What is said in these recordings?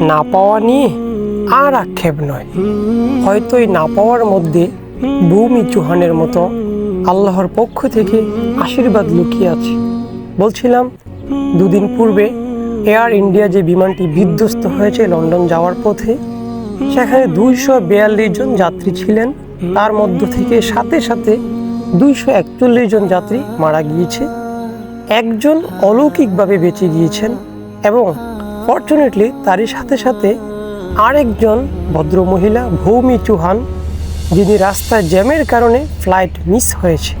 না পাওয়া নিয়ে আর আক্ষেপ নয়। হয়তো এই না পাওয়ার মধ্যে ভূমি চৌহানের মতো আল্লাহর পক্ষ থেকে আশীর্বাদ লুকিয়ে আছে। বলছিলাম, দুদিন পূর্বে এয়ার ইন্ডিয়া যে বিমানটি বিধ্বস্ত হয়েছে লন্ডন যাওয়ার পথে, সেখানে দুইশো বিয়াল্লিশ জন যাত্রী ছিলেন। তার মধ্য থেকে সাথে সাথে দুইশো একচল্লিশ জন যাত্রী মারা গিয়েছে। একজন অলৌকিকভাবে বেঁচে গিয়েছেন এবং ফর্চুনেটলি তারই সাথে সাথে আরেকজন ভদ্রমহিলা ভৌমি চৌহান, যিনি রাস্তায় জ্যামের কারণে ফ্লাইট মিস হয়েছে।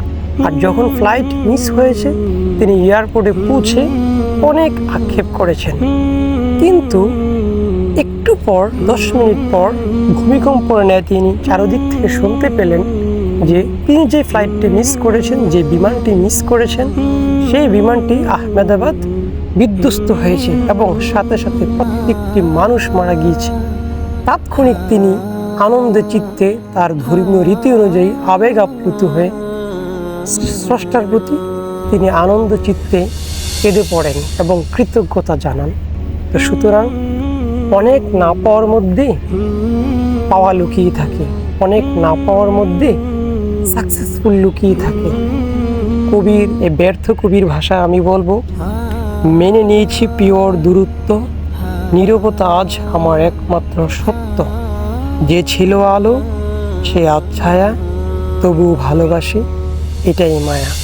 আর যখন ফ্লাইট মিস হয়েছে, তিনি এয়ারপোর্টে পৌঁছে অনেক আক্ষেপ করেছেন। কিন্তু একটু পর, দশ মিনিট পর ভূমিকম্প নেয় তিনি চারদিক থেকে শুনতে পেলেন যে তিনি যে ফ্লাইটটি মিস করেছেন, যে বিমানটি মিস করেছেন, সেই বিমানটি আহমেদাবাদ বিধ্বস্ত হয়েছে এবং সাথে সাথে প্রত্যেকটি মানুষ মারা গিয়েছে। তাৎক্ষণিক তিনি আনন্দে চিত্তে তার ধর্মীয় রীতি অনুযায়ী আবেগ আপ্লুত হয়ে স্রষ্টার প্রতি তিনি আনন্দ চিত্তে কেঁদে পড়েন এবং কৃতজ্ঞতা জানান। তো সুতরাং অনেক না পাওয়ার মধ্যে পাওয়া লুকিয়ে থাকে। অনেক না পাওয়ার মধ্যে সাকসেসফুল লুকিয়ে থাকে। কবির এই ব্যর্থ কবির ভাষা আমি বলব মেনে নিয়েছি পিওর দূরত্ব। নীরবতা আজ আমার একমাত্র সত্য। যে ছিল আলো, সে আজ ছায়া তবু ভালোবাসি, এটাই মায়া।